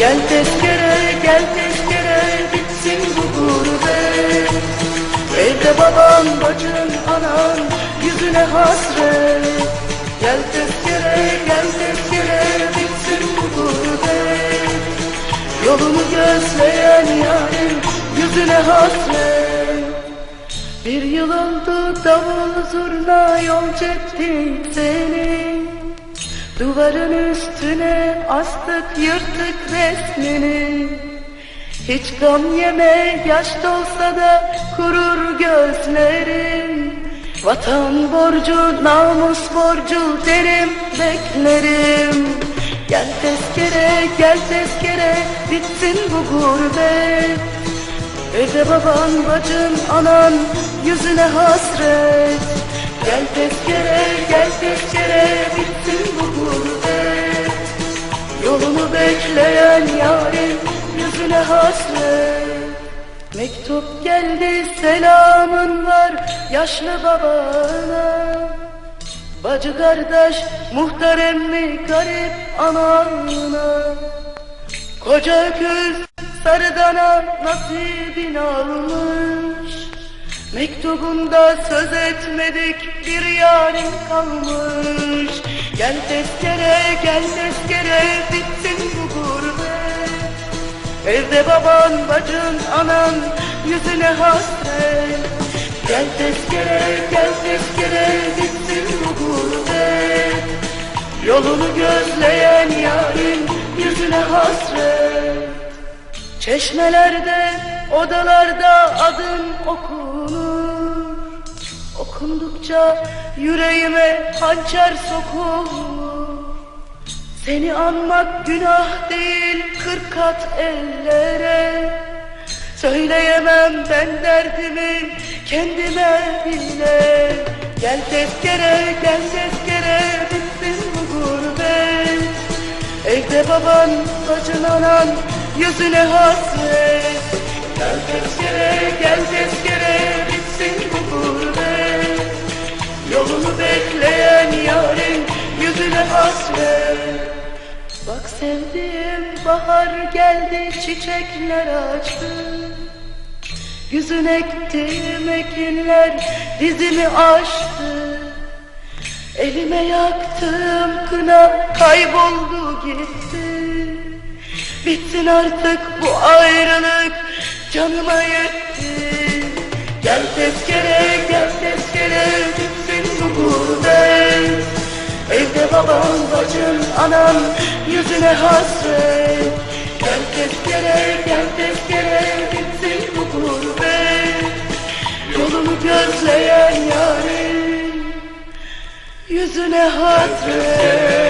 Gel tezkere, gel tezkere, bitsin bu gurbet Evde baban, bacın, anan, yüzüne hasret. Gel tezkere, gel tezkere, bitsin bu gurbet Yolunu gözleyen yarim, yüzüne hasret. Bir yıl oldu davul zurna yol çekti seni Duvarın üstüne astık yırtık resmini. Hiç gam yeme yaş dolsa da kurur gözlerim Vatan borcu namus borcu derim beklerim. Gel tezkere gel tezkere bitsin bu gurbet. Evde baban bacın anan yüzüne hasret. Gel tezkere gel tezkere yüzüne hasret. Mektup geldi selamın var yaşlı babana. Bacı kardeş muhtar emmi garip anana. Koca öküz sarıdana nasibin almış. Mektubunda söz etmedik bir yarın kalmış. Gel tezkere gel tezkere bitsin Evde baban bacın anan yüzüne hasret. Gel tezkere gel tezkere bitsin bu gurbet. Yolunu gözleyen yarın yüzüne hasret. Çeşmelerde, odalarda adın okunur. Okundukça yüreğime hançer sokulur Seni anmak günah değil kırk kat ellere. Söyleyemem ben derdimi kendime bile Gel tezkere gel tezkere bitsin bu gurbet. Evde baban anan yüzüne hasret Bak sevdiğim bahar geldi çiçekler açtı. Yüzün ektiğim ekinler dizimi aştı. Elime yaktığım kına kayboldu gitti. Bitsin artık bu ayrılık canıma yetti. Gel tezkere gel tezkere bitsin bu gurbet. Evde baban bacın anan yüzüne hasret. Gel tezkere gel tezkere bitsin bu gurbet. Yolunu gözleyen yarın yüzüne hasret